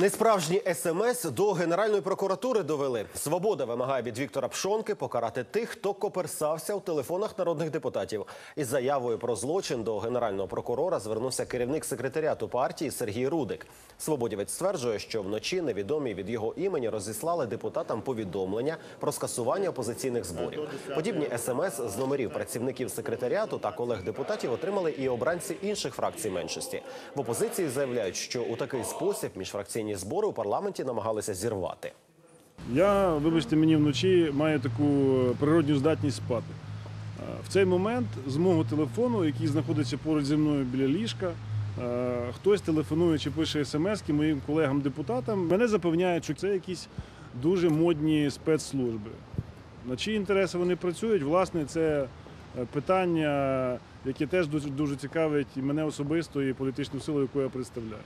Несправжні смс до Генеральної прокуратури довели. Свобода вимагає від Віктора Пшонки покарати тих, хто коперсався у телефонах народних депутатів. Із заявою про злочин до генерального прокурора звернувся керівник секретаріату партії Сергій Рудик. Свободівець стверджує, що вночі невідомі від його імені розіслали депутатам повідомлення про скасування опозиційних зборів. Подібні смс з номерів працівників секретаріату та колег депутатів отримали і обранці інших фракцій меншості. В опозиції заявляють, що у такий спосіб міжфракційні збори у парламенті намагалися зірвати. Я, вибачте, мені вночі маю таку природню здатність спати. Е, В цей момент з мого телефону, який знаходиться поруч зі мною біля ліжка, е, хтось телефонує чи пише смски моїм колегам-депутатам. Мене запевняють, що це якісь дуже модні спецслужби. На чиї інтереси вони працюють, власне, це е, питання, яке теж дуже цікавить і мене особисто, і політичну силу, яку я представляю.